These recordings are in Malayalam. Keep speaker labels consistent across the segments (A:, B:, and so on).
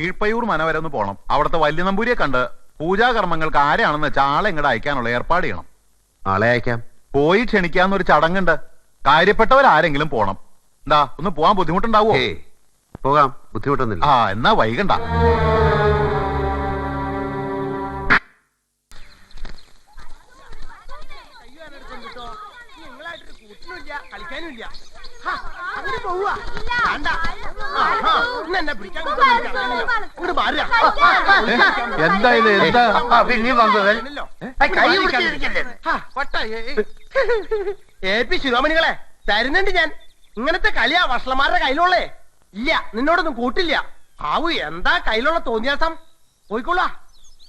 A: കീഴ്പയ്യൂർ മനവരെ ഒന്ന് പോണം. അവിടുത്തെ വലിയ നമ്പൂരിയെ കണ്ട് പൂജാകർമ്മങ്ങൾക്ക് ആരെയാണെന്ന് വെച്ചാൽ ആളെ ഇങ്ങോട്ട് അയക്കാനുള്ള ഏർപ്പാട് ചെയ്യണം.
B: ആളെ അയക്കാം.
A: പോയി ക്ഷണിക്കാന്നൊരു ചടങ്ങുണ്ട്. കാര്യപ്പെട്ടവരാരെങ്കിലും പോണം. എന്താ ഒന്ന് പോവാൻ ബുദ്ധിമുട്ടുണ്ടാവോ
B: ഏയ് പോകാം. ബുദ്ധിമുട്ടൊന്നുമില്ല.
A: ആ എന്നാ വൈകണ്ട.
C: കളിക്കാനുമില്ല. അങ്ങനെ പോവാ വേണ്ട.
A: എന്താ ഇത്? എന്താ?
D: പിന്നെ വന്നത്?
C: എ പി ശിരോമണികളെ തരുന്നുണ്ട് ഞാൻ. ഇങ്ങനത്തെ കളിയാ വഷളമാരുടെ കയ്യിലുള്ളേ. ഇല്ല നിന്നോടൊന്നും കൂട്ടില്ല. ആവു എന്താ കയ്യിലുള്ള തോന്നിയാസം? പോയിക്കൊള്ളാ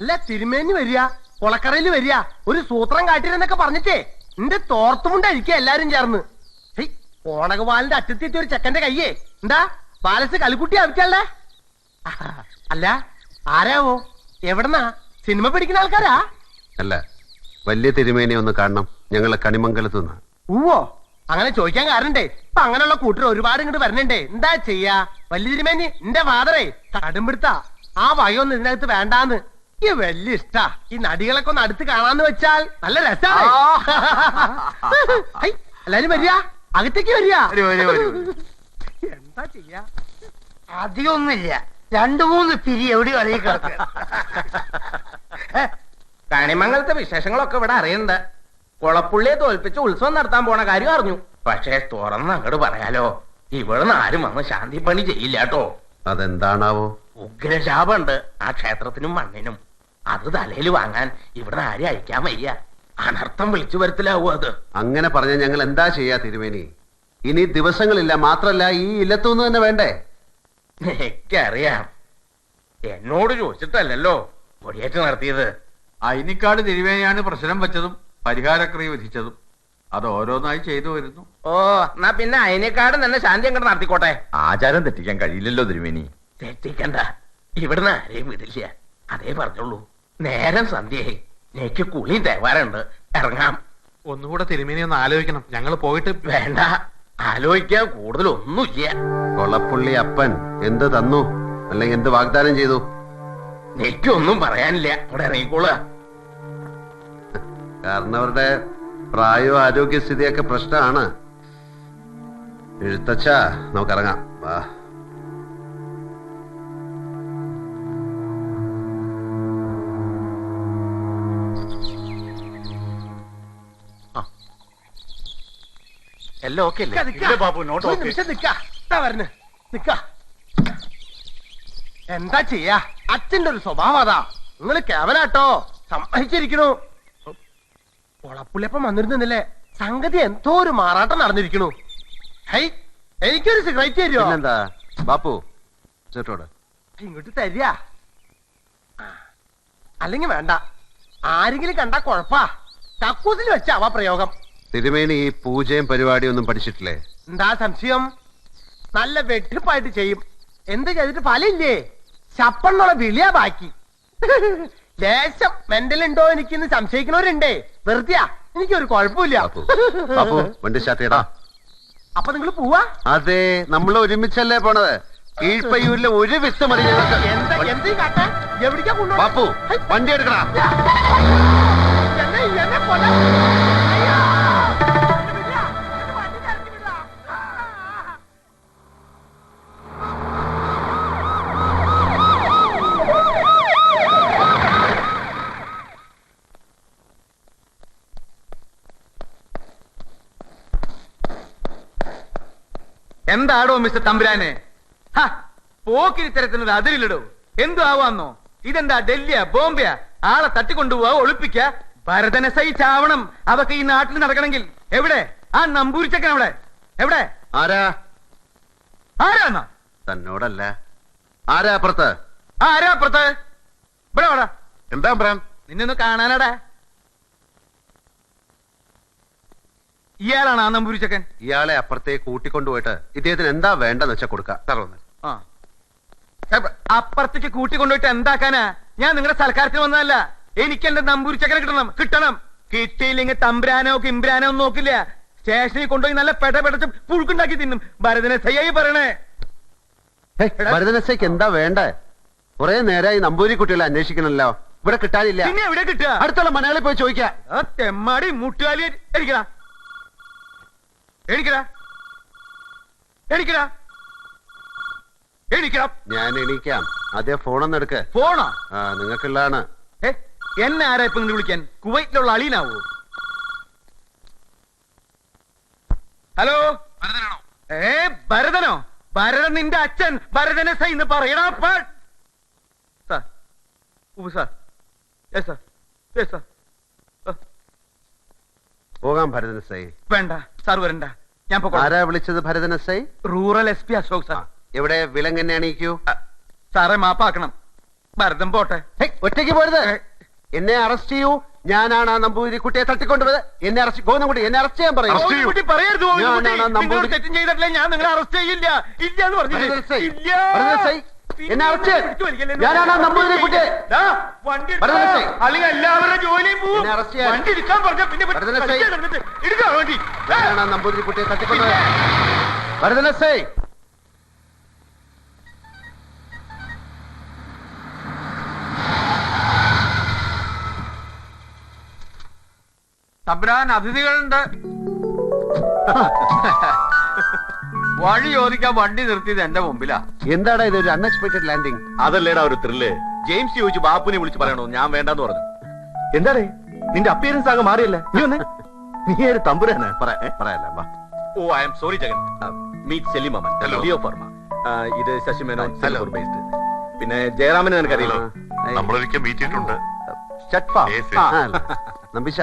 C: അല്ല തിരുമേനി വരിക കൊളക്കറയിൽ വരിക ഒരു സൂത്രം കാട്ടിരുന്നൊക്കെ പറഞ്ഞിട്ടേ. നിന്റെ തോർത്തുമുണ്ടായിരിക്കും എല്ലാരും ചേർന്ന്. ഓണകവാലിന്റെ അറ്റത്തെത്തിയ ഒരു ചെക്കന്റെ കയ്യേ. എന്താ? ബാലസ് കളിക്കുട്ടി ആവശ്യല്ലേ അല്ല ആരാവോ? എവിടെന്നാ? സിനിമ പിടിക്കുന്ന ആൾക്കാരാ?
B: അല്ല വലിയ തിരുമേനെ ഒന്ന് കാണണം. ഞങ്ങളെ കണിമംഗലത്ത് നിന്ന്.
C: ഊവോ? അങ്ങനെ ചോദിക്കാൻ കാരണണ്ടേ. ഇപ്പൊ അങ്ങനെയുള്ള കൂട്ടർ ഒരുപാട് ഇങ്ങോട്ട് വരണണ്ടേ. എന്താ ചെയ്യാ? വലിയ തിരുമേനി എന്റെ ഫാദറേ കടുംപിടുത്ത. ആ വകയൊന്നും ഇതിനകത്ത് വേണ്ടാന്ന്. ഈ വലിയ ഇഷ്ടാ. ഈ നടികളൊക്കെ ഒന്ന് അടുത്ത് കാണാന്ന് വെച്ചാൽ നല്ല രസാണ്. എല്ലാരും വരിക. അകത്തേക്ക് വരിക.
A: വരൂ, വരൂ, വരൂ, വരൂ.
C: എന്താ ചെയ്യാ?
D: അധികമൊന്നുമില്ല. രണ്ടു മൂന്ന് പിരി എവിടെ കളി കിടക്കുക
E: കണിമംഗലത്തെ വിശേഷങ്ങളൊക്കെ ഇവിടെ അറിയണ്ട. കുളപ്പുള്ളിയെ തോൽപ്പിച്ച് ഉത്സവം നടത്താൻ പോണ കാര്യം അറിഞ്ഞു. പക്ഷേ തുറന്ന് അങ്ങോട്ട് പറയാലോ ഇവിടുന്ന് ആരും വന്ന് ശാന്തി പണി ചെയ്യില്ല കേട്ടോ.
B: അതെന്താണാവോ?
E: ഉഗ്രശാപുണ്ട് ആ ക്ഷേത്രത്തിനും മണ്ണിനും. അത് തലയിൽ വാങ്ങാൻ ഇവിടുന്ന് ആരും അയക്കാൻ വയ്യ. അനർത്ഥം വിളിച്ചു വരുത്തിലാവും അത്.
B: അങ്ങനെ പറഞ്ഞ ഞങ്ങൾ എന്താ ചെയ്യാ തിരുമേനി? ഇനി ദിവസങ്ങളില്ല മാത്രല്ല ഈ ഇല്ലത്തുനിന്ന് തന്നെ വേണ്ടേ?
E: എനിക്കറിയാം. എന്നോട് ചോദിച്ചിട്ടല്ലല്ലോ കൊടിയേറ്റ് നടത്തിയത്.
F: അയിനിക്കാട് തിരുവേനയാണ് പ്രശ്നം വെച്ചതും പരിഹാരക്രിയ വിധിച്ചതും. അത് ഓരോന്നായി ചെയ്തു വരുന്നു.
E: ഓ എന്നാ പിന്നെ അയിനിക്കാട് തന്നെ ശാന്തി അങ്ങോട്ട് നടത്തിക്കോട്ടെ.
A: ആചാരം തെറ്റിക്കാൻ കഴിയില്ലല്ലോ തിരുമേനി.
E: തെറ്റിക്കണ്ട. ഇവിടുന്ന് ആരെയും വിടില്ല. അതേ പറഞ്ഞോളൂ. നേരം സന്ധ്യയായി. എനിക്ക് കുളിയും തേവാറുണ്ട് ഇറങ്ങാം.
G: ഒന്നുകൂടെ തിരുമേനി ഒന്ന് ആലോചിക്കണം. ഞങ്ങൾ പോയിട്ട്
E: വേണ്ട. ആലോചിക്കാൻ കൂടുതലൊന്നുമില്ല
B: കൊളപ്പുള്ളി അപ്പൻ എന്ത് തന്നു? അല്ലെങ്കിൽ എന്ത് വാഗ്ദാനം ചെയ്തു?
E: എനിക്കൊന്നും പറയാനില്ല. ഇവിടെ ഇറങ്ങിക്കോളുക.
B: കാരണം അവരുടെ പ്രായോ ആരോഗ്യസ്ഥിതിയൊക്കെ പ്രശ്നമാണ്. എഴുത്തച്ഛ നമുക്കിറങ്ങാം. വാ.
E: എല്ലാം ഓക്കെ
C: നിക്ക, നിക്ക.
A: ഇല്ല ബാബു, നോട്ട്
C: ഒരു
A: ഓക്കേ.
C: നിമിഷം നിക്ക. ദാ വരണ്. നിക്ക. എന്താ ചെയ്യാ? അച്ഛന്റെ ഒരു സ്വഭാവം അതാ. നിങ്ങൾ കേവലാട്ടോ. സമ്മതിച്ചിരിക്കണു. ഒളപ്പുള്ളിയപ്പം വന്നിരുന്നില്ലേ? സംഗതി എന്തോ ഒരു മാറാട്ടം നടന്നിരിക്കണു. ഹൈ എനിക്കൊരു സിഗരറ്റ് തരുമോ
B: പിന്നെന്താ? ബാപ്പു ചേട്ടോട്
C: ഇങ്ങോട്ട് തരിക. അല്ലെങ്കിൽ വേണ്ട. ആരെങ്കിലും കണ്ടാ കൊഴപ്പാ. ചക്കൂസിൽ വെച്ചാവാ പ്രയോഗം.
B: തിരുമേനി ഈ പൂജയും പരിപാടിയും ഒന്നും പഠിച്ചിട്ടില്ലേ?
C: എന്താ സംശയം? നല്ല വെട്ടിപ്പായിട്ട് ചെയ്യും. എന്ത് ചെയ്തിട്ട് ഫലില്ലേ? ചപ്പണ്ണുള്ള വിളിയാ ബാക്കി. ലേശം മെന്റലുണ്ടോ എനിക്ക് സംശയിക്കണവരുണ്ടേ വെറുതെയാ. എനിക്കൊരു കുഴപ്പമില്ല.
B: വണ്ടി
C: അപ്പൊ നിങ്ങൾ പോവാ?
B: അതെ നമ്മൾ ഒരുമിച്ചല്ലേ പോണത്. കീഴ്പയ്യൂരിലെ ഒരു വിത്ത് മതി ഞങ്ങൾക്ക്.
C: എന്താ എന്ത് കാട്ട? എവിടേക്കാ കൊണ്ടു
B: വണ്ടി എടുക്കടാ.
C: എന്നെ എന്നെ
G: എന്താടോ മിസ്റ്റർ തമ്പുരാനെ? പോക്കിരി പോക്കിരിത്തരത്തിനൊരു അതിരിലിടോ. എന്തു ആവാന്നോ? ഇതെന്താ ഡൽഹിയാ ബോംബെയാ? ആളെ തട്ടിക്കൊണ്ടുപോവാ ഒളിപ്പിക്ക? ഭരതനെ സഹിച്ചാവണം. അതൊക്കെ ഈ നാട്ടിൽ നടക്കണമെങ്കിൽ. എവിടെ? ആ നമ്പൂരിച്ചക്കൻ അവിടെ. എവിടെ?
B: ആരാ?
G: ആരാണ
B: തന്നോടല്ല. ആരാ അപ്പുറത്ത്?
G: ആരാ അപ്പുറത്ത്? ഇവിടെ വേടാ.
A: എന്താ പറയാൻ
G: നിന്നൊന്ന് കാണാനാടാ. ഇയാളാണ് ആ നമ്പൂരിച്ചക്കൻ.
B: ഇയാളെ അപ്പുറത്തേക്ക് കൂട്ടിക്കൊണ്ടുപോയിട്ട് ഇദ്ദേഹത്തിന് എന്താ വേണ്ടെന്ന് വെച്ചാൽ കൊടുക്ക.
G: ആ. ഹെബ, അപ്പുറത്തേക്ക് കൂട്ടിക്കൊണ്ടുപോയിട്ട് എന്താക്കാനാ? ഞാൻ നിങ്ങളുടെ സൽക്കാരത്തിന് വന്നതല്ല. എനിക്ക് എന്റെ നമ്പൂരിച്ചക്കനെ കിട്ടണം കിട്ടണം. കിട്ടിയില്ലെങ്കിൽ തമ്പ്രാനോ കിമ്പ്രാനോ ഒന്നും നോക്കില്ല. സ്റ്റേഷനിൽ കൊണ്ടുപോയി നല്ല പെട പെടച്ച് പുഴുക്കുണ്ടാക്കി തിന്നും. ഭരതനെ സയ്യായി പറയണേ.
B: ഭരതനസയ്ക്ക് എന്താ വേണ്ടേ? കുറെ നേരമായി നമ്പൂരി കുട്ടികളെ അന്വേഷിക്കണല്ലോ. ഇവിടെ കിട്ടാനില്ല.
G: പിന്നെ എവിടെ കിട്ടുക?
B: അടുത്തുള്ള മലയാളി പോയി ചോദിക്കാം.
G: തെമ്മാടി മുട്ടുകാലി എണിക്കടാ. എണിക്കടാ. എണിക്കടാ.
B: ഞാൻ എണീക്കാം. അതേ ഫോണൊന്നും എടുക്ക്.
G: ഫോണോ?
B: ആ നിങ്ങൾക്കുള്ളതാണ്.
G: ഏ എന്നെ ആരാ ഇപ്പൊ ഇങ്ങനെ വിളിക്കാൻ? കുവൈറ്റിലുള്ള അളീനാവോ? ഹലോ? ഏ ഭരതനോ? ഭരതൻ നിന്റെ അച്ഛൻ. ഭരതനെ സൈ എന്ന് പറയണ sir sir yes sir yes sir
B: പോകാം ഭരതൻ സൈ.
G: വേണ്ട സാർ വരണ്ട. ഞാൻ.
B: ആരാ വിളിച്ചത് Bharathan
G: rural S P Ashok sir.
B: എവിടെ? വിലങ്ങനെ
G: അണിയിക്കൂ. സാറെ മാപ്പാക്കണം. ഭരതം പോട്ടെ.
B: ഒറ്റയ്ക്ക് പോരുത്. എന്നെ അറസ്റ്റ് ചെയ്യൂ. ഞാനാണ് ആ നമ്പൂതിരി കുട്ടിയെ തട്ടിക്കൊണ്ടുപോയത് എന്നെ അറസ്റ്റ് ഗോവിന്ദൻകുട്ടി എന്നെ അറസ്റ്റ് ചെയ്യാൻ പറയും.
G: ഗോവിന്ദൻകുട്ടി പറയരുത് ഗോവിന്ദൻകുട്ടി. നിങ്ങൾ
B: നമ്പൂതിരി-
G: തെറ്റും ചെയ്തിട്ടില്ല ഞാൻ നിങ്ങളെ അറസ്റ്റ് ചെയ്യില്ല. ഇല്ല എന്ന് പറഞ്ഞില്ലേ?
B: എന്നെ അറസ്റ്റ്? ഞാനാണ് നമ്പൂതിരി.
G: വണ്ടി എടുത്തോ.
B: ഭരതൻ സൈ.
G: അല്ലെങ്കിൽ എല്ലാവരുടെ ജോലിയും പോവും
B: എന്നെ അറസ്റ്റ് ചെയ്യാൻ.
G: വണ്ടി എടുക്കാൻ പറഞ്ഞാ പിന്നെ എടുക്കാൻ വേണ്ടി
B: ഞാനാണ് നമ്പൂതിരി കുട്ടിയെ
F: തമ്പുരാൻ അതിഥികളുണ്ട് വഴി ചോദിക്കാൻ വണ്ടി നിർത്തിയത് എന്റെ മുമ്പിലാ.
B: എന്താടാ ഇത് ഒരു അൺഎക്സ്പെക്ടഡ് ലാൻഡിങ്
A: അതല്ലേടാ ഒരു ത്രില്ല് ജെയിംസ് ചോദിച്ചു ബാപ്പുനെ വിളിച്ച് പറയണോ? ഞാൻ വേണ്ടെന്ന് പറഞ്ഞു. എന്താടേ? നിന്റെ അപ്പിയറൻസ് ആകെ മാറിയല്ലേ? നീ വന്നേ. നീ ഒരു തമ്പുരാണ്
B: പറയല്ല വാ.
A: ഓ I am sorry Jagan. Meet സെലിമൻ Leo ഫർമ ഇത് ശശി മേനോൻ സിംഗപ്പൂർ ബേസ്ഡ് പിന്നെ ജയറാമനെ നിനക്കറിയില്ലേ?
H: നമ്മളൊരിക്കൽ മീറ്റ് ചെയ്തിട്ടുണ്ട്.
B: നമ്പിശ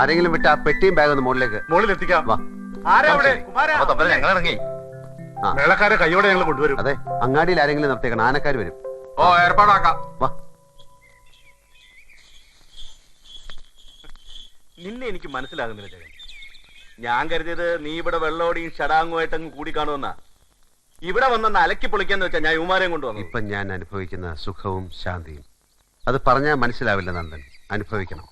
B: ആരെങ്കിലും വിട്ട ആ പെട്ടിയും ബാഗ് ഒന്ന് മുകളിലേക്ക്.
A: മുകളിൽ എത്തിക്കാം
B: വാ.
A: ഞങ്ങൾ ഇറങ്ങി. മേളക്കാരെ കൈയോടെ ഞങ്ങൾ കൊണ്ടുവരും.
B: അതെ അങ്ങാടിയിൽ ആരെങ്കിലും നിർത്തിയേക്കണം. ആനക്കാർ വരും.
F: ഓ ഏർപ്പാടാക്കാം.
B: വാ.
A: നിന്നെ എനിക്ക് മനസ്സിലാകുന്നില്ല ജഗൻ. ഞാൻ കരുതിയത് നീ ഇവിടെ വെള്ളോടിയും ഷടാങ്ങുമായിട്ട് അങ്ങ് കൂടി കാണുമെന്നാ ഇവിടെ വന്നെന്ന് അലക്കി പൊളിക്കാന്ന് വെച്ചാൽ ഞാൻ യുമാരെയും കൊണ്ടുവന്നു
B: ഇപ്പൊ ഞാൻ അനുഭവിക്കുന്ന സുഖവും ശാന്തിയും. അത് പറഞ്ഞാൽ മനസ്സിലാവില്ല നന്ദൻ. അനുഭവിക്കണം.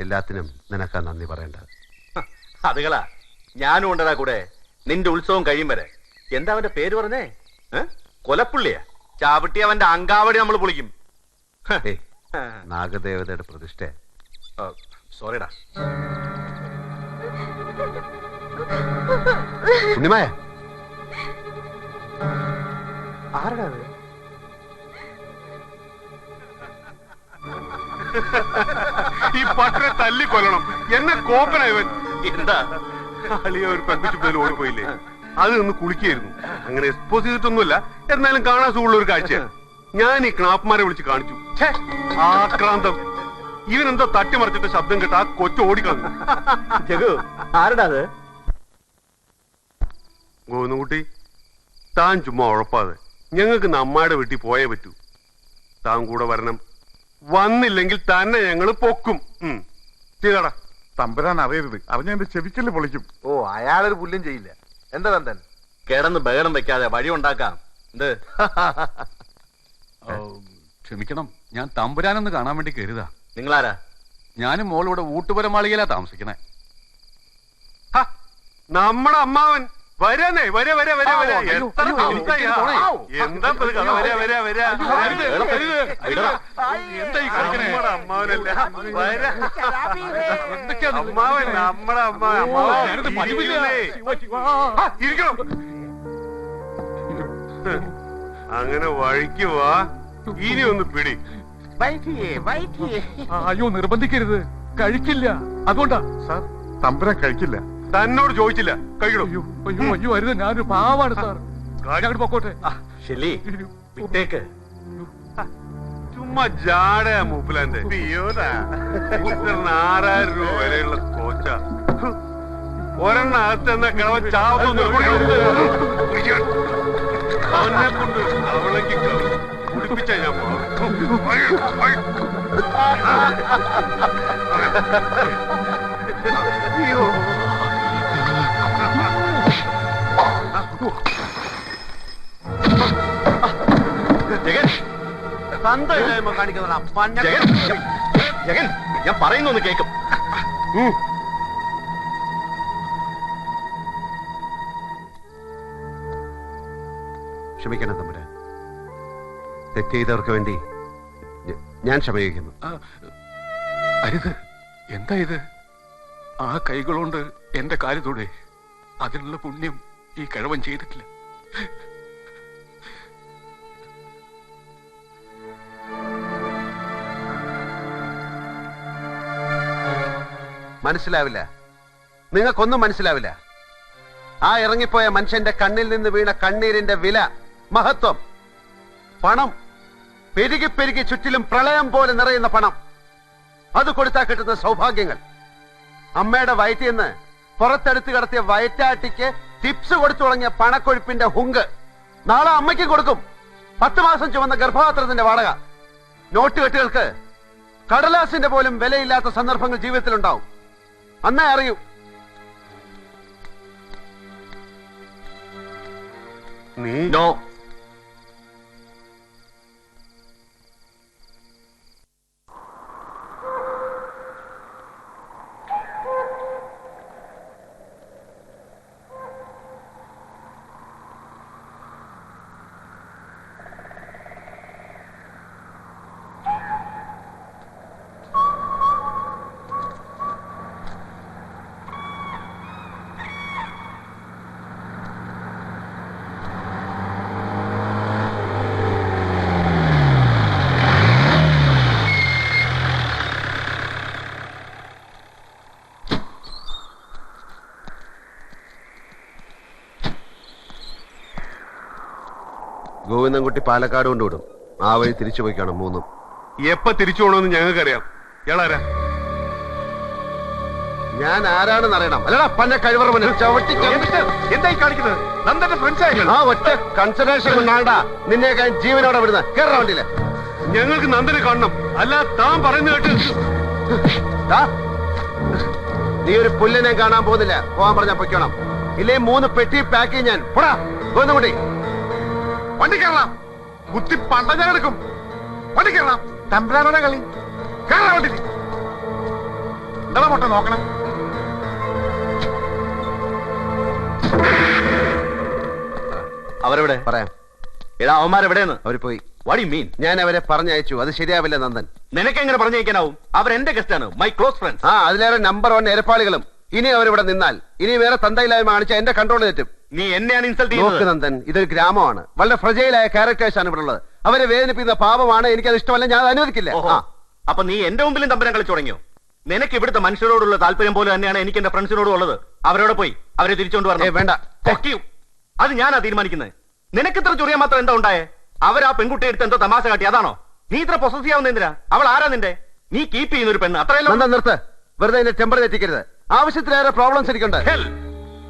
B: എല്ലാത്തിനും നിനക്കാ നന്ദി പറയേണ്ടത്.
A: അതുകളാ ഞാനും ഉണ്ടടാ കൂടെ. നിന്റെ ഉത്സവം കഴിയും വരെ. എന്താ അവന്റെ പേര് പറഞ്ഞേ? കൊലപ്പുള്ളിയാ? ചാവട്ടി അവന്റെ അങ്കാവടി നമ്മൾ പൊളിക്കും.
B: നാഗദേവതയുടെ പ്രതിഷ്ഠ.
A: സോറിടാ.
B: ഉണ്ണിമായ.
A: ആരടാ
H: ഈ പട്ടരെ തല്ലി കൊല്ലണം എന്നെ കോപ്പന ഇവൻ.
A: എന്താ?
H: അളിയ ഒരു പോലും ഓടിപ്പോയില്ലേ? അത് നിന്ന് കുളിക്കായിരുന്നു. അങ്ങനെ എക്സ്പോസ് ചെയ്തിട്ടൊന്നുമില്ല എന്നാലും കാണാൻ സുഖമുള്ള ഒരു കാഴ്ച ഞാൻ ഈ ക്ലാപ്പ്മാരെ വിളിച്ച് കാണിച്ചു. ആക്രാന്തം. ഇവനെന്തോ തട്ടിമറിച്ചിട്ട് ശബ്ദം കേട്ട് ആ കൊച്ചു ഓടിക്കളഞ്ഞു.
A: ജഗു ആരടാ അത്?
H: ഗോവിന്ദൻകുട്ടി താൻ ചുമ്മാ ഉഴപ്പാതെ. ഞങ്ങൾക്ക് നമ്മുടെ വീട്ടിൽ പോയേ പറ്റൂ. താൻ കൂടെ വരണം. വന്നില്ലെങ്കിൽ തന്നെ ഞങ്ങൾ പൊക്കും. ചെയ്തടാ.
I: തമ്പുരാൻ അറിയരുത്. അറിഞ്ഞ എന്റെ ചെവിക്കൽ പൊളിക്കും.
A: ഓ അയാളൊരു പുല്ലും ചെയ്യില്ല. എന്താ നന്ദൻ? കിടന്ന് ബഹളം വെക്കാതെ വഴി ഉണ്ടാക്കാം. എന്ത്?
J: ക്ഷമിക്കണം. ഞാൻ തമ്പുരാനൊന്ന് കാണാൻ വേണ്ടി കരുതാ.
A: നിങ്ങളാരാ?
J: ഞാനും മോളിവിടെ ഊട്ടുപുരമാളികയിലാ താമസിക്കണേ.
H: ഹ, നമ്മുടെ അമ്മാവൻ. വരാനേ വരെ വരെ വരെ വരെ എത്ര ദിവസമായാ? എന്താ ഇപ്പൊ ഇത് കഥ? വരാ വരെ വരെ.
J: എന്താ ഈ കാണിക്കണേ?
H: നമ്മുടെ അമ്മാവനല്ല വരെ.
J: എന്തൊക്കെയാ ഇത്?
H: അമ്മാവൻ നമ്മുടെ അമ്മാവൻ അമ്മാവൻ
J: പതിവില്ല.
H: ഇരിക്കുന്നേ. ആ, ഇരിക്കണം അങ്ങനെ വഴിക്ക് വാ ഇനി ഒന്ന് പിടി
J: ആ, അയ്യോ നിർബന്ധിക്കരുത് കഴിക്കില്ല അതുകൊണ്ടാ
I: സാർ തമ്പുരാൻ കഴിക്കില്ല
H: തന്നോട് ചോദിച്ചില്ല. കഴിക്കണോ
J: അയ്യോ അയ്യോ അയ്യോ അരുത്. ഞാനൊരു പാവാണ് സാർ. ഞങ്ങൾ പൊക്കോട്ടെ?
A: വിട്ടേക്ക്.
H: ചുമ്മാ ജാടയാ മൂപ്പിലാന്റെ ആറായിരം രൂപ വിലയുള്ള കോച്ച. ഒരെണ്ണ അകത്തെന്ന കിളവ ചാവുന്നു. അവനെ കൊണ്ട് അവളേക്ക് കുടിപ്പിച്ച ഞാൻ പോകും.
B: തന്തയില്ലായ്മ കാണിക്കുന്ന പഞ്ഞ
A: ജഗൻ ജഗൻ ഞാൻ പറയുന്നൊന്ന് കേൾക്കും.
B: ക്ഷമിക്കണം തമ്പുരാൻ. തെറ്റ് ചെയ്തവർക്ക് വേണ്ടി ഞാൻ ക്ഷമയിക്കുന്നു
H: അരുത്. എന്താ ഇത്? ആ കൈകളുകൊണ്ട് എന്റെ കാര്യത്തോടെ അതിനുള്ള പുണ്യം ഈ കിഴവൻ ചെയ്തിട്ടില്ല.
B: മനസ്സിലാവില്ല. നിങ്ങൾക്കൊന്നും മനസ്സിലാവില്ല. ആ ഇറങ്ങിപ്പോയ മനുഷ്യന്റെ കണ്ണിൽ നിന്ന് വീണ കണ്ണീരിന്റെ വില മഹത്വം പണം പെരുകി പെരുകി ചുറ്റിലും പ്രളയം പോലെ നിറയുന്ന പണം. അത് കൊടുത്താൽ കിട്ടുന്ന സൗഭാഗ്യങ്ങൾ. അമ്മയുടെ വയറ്റിൽ നിന്ന് പുറത്തെടുത്ത് കടത്തിയ വയറ്റാട്ടിക്ക് ടിപ്സ് കൊടുത്തു തുടങ്ങിയ പണക്കൊഴുപ്പിന്റെ ഹുങ്ക് നാളെ അമ്മയ്ക്കും കൊടുക്കും. പത്ത് മാസം ചുമന്ന ഗർഭപാത്രത്തിന്റെ വാടക. നോട്ടുകെട്ടുകൾക്ക് കടലാസിന്റെ പോലും വിലയില്ലാത്ത സന്ദർഭങ്ങൾ ജീവിതത്തിലുണ്ടാവും. അന്നേ അറിയൂ.
H: നീ
B: ഗോവിന്ദൻകുട്ടി പാലക്കാട് കൊണ്ടുവിടും. ആ വഴി തിരിച്ചു പോയിക്കാണ് മൂന്നും.
H: എപ്പ തിരിച്ചു പോകണമെന്ന് ഞങ്ങൾക്കറിയാം. ഇയാളാരാ?
B: ഞാൻ ആരാണെന്ന് അറിയണം. അല്ലടാ പന്ന കഴിവറ മുന്നിൽ ചവിട്ടി
H: എന്തായി കാണിക്കുന്നത്? നന്ദന്റെ ഫ്രണ്ട്സ്
B: ആ ഒറ്റ കൺസിഡറേഷൻ കൊണ്ടാണ്ടാ ജീവനോടെ വിടുന്ന കേരള വണ്ടിയിൽ.
H: ഞങ്ങൾക്ക് നന്ദനെ കാണണം. അല്ല താൻ പറയുന്ന കേട്ട്
B: നീ ഒരു പുല്ലിനെ കാണാൻ പോകുന്നില്ല. പോവാൻ പറഞ്ഞ പൊയ്ക്കണം. ഇല്ലേ മൂന്ന് പെട്ടി പാക്ക് ഞാൻ. പോടാ ഗോവിന്ദൻകുട്ടി.
H: വണ്ടി കയറാം കുത്തി പണ്ട ഞാൻ എടുക്കും. വണ്ടി കയറാം തമ്പ്രാനോടെ കളി. കയറാം വണ്ടി എന്താ പൊട്ട നോക്കണം?
A: അവരെവിടെ?
B: പറയാം.
A: എടാ അവന്മാരെവിടെയെന്ന്
B: അവർ പോയി.
A: വടി യു മീൻ
B: ഞാൻ അവരെ പറഞ്ഞയച്ചു. അത് ശരിയാവില്ല നന്ദൻ.
A: നിനക്ക് എങ്ങനെ പറഞ്ഞയക്കാനാവും? അവരെന്റെ ഗസ്റ്റ് ആണ് മൈ ക്ലോസ് ഫ്രണ്ട്സ്
B: ആ അതിലേറെ നമ്പർ വൺ എരപ്പാളികളും. ഇനി അവരിവിടെ നിന്നാൽ ഇനി വേറെ തന്തയില്ലായ്മ കാണിച്ച എന്റെ കൺട്രോൾ തെറ്റും.
A: നീ എന്നെയാണ് ഇൻസൾട്ട്
B: നോക്ക്
A: ചെയ്യുന്നത്
B: നന്ദൻ ഇതൊരു ഗ്രാമമാണ്. വളരെ ഫ്രജയിലായ ക്യാരക്ടേഴ്സ് ആണ് ഇവിടെ ഉള്ളത് അവരെ വേദനിപ്പിക്കുന്ന പാപമാണ് എനിക്ക് അത് ഇഷ്ടമല്ല ഞാൻ അത് അനുവദിക്കില്ല.
A: ഓഹോ.
B: ആ.
A: അപ്പൊ നീ എന്റെ മുമ്പിലും തമ്പരം കളിച്ചു തുടങ്ങിയോ? നിനക്ക് ഇവിടുത്തെ മനുഷ്യരോടുള്ള താല്പര്യം പോലെ തന്നെയാണ് എനിക്ക് എന്റെ ഫ്രണ്ട്സിനോടും ഉള്ളത്. അവരോട് പോയി അവരെ തിരിച്ചുകൊണ്ട്
B: ഏ,
A: വരണം
B: വേണ്ട.
A: Fuck you. അത് ഞാനാ തീരുമാനിക്കുന്നത് നിനക്ക് ഇത്ര ചൊറിയാൻ മാത്രം എന്താ ഉണ്ടായേ? അവർ ആ പെൺകുട്ടി എടുത്ത് എന്തോ തമാശ കാട്ടി. അതാണോ? നീ ഇത്ര പൊസസിയാവുന്ന എന്തിനാ? അവൾ ആരാ നിന്റെ? നീ കീപ്പ് ചെയ്യുന്ന ഒരു പെണ്ണ്. അത്രയല്ലോ
B: നന്ദൻ നിർത്ത്. വെറുതെ എന്റെ ടെമ്പർ തെറ്റിക്കരുത് ആവശ്യത്തിലേറെ പ്രോബ്ലംസ് എനിക്കുണ്ട്.
A: Hell.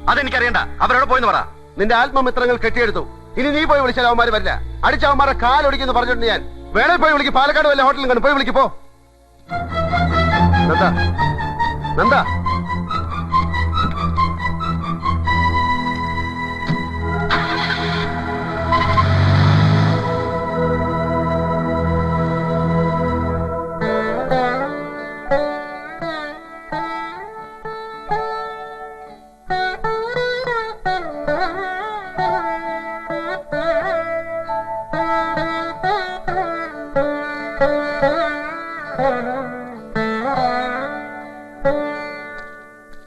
A: അതെനിക്കറിയണ്ട. അവരോട് പോയിന്ന് പറ.
B: നിന്റെ ആത്മമിത്രങ്ങൾ കെട്ടിയെടുത്തു. ഇനി നീ പോയി വിളിച്ചാൽ അവന്മാര് വരില്ല. അടിച്ച അവന്മാരെ കാലൊടിക്കുന്നു പറഞ്ഞിട്ടുണ്ട് ഞാൻ. വേണേ പോയി വിളിക്ക്. പാലക്കാട് വല്ല ഹോട്ടലിൽ കണ്ടു പോയി വിളിക്ക് പോ. നന്ദ. നന്ദ.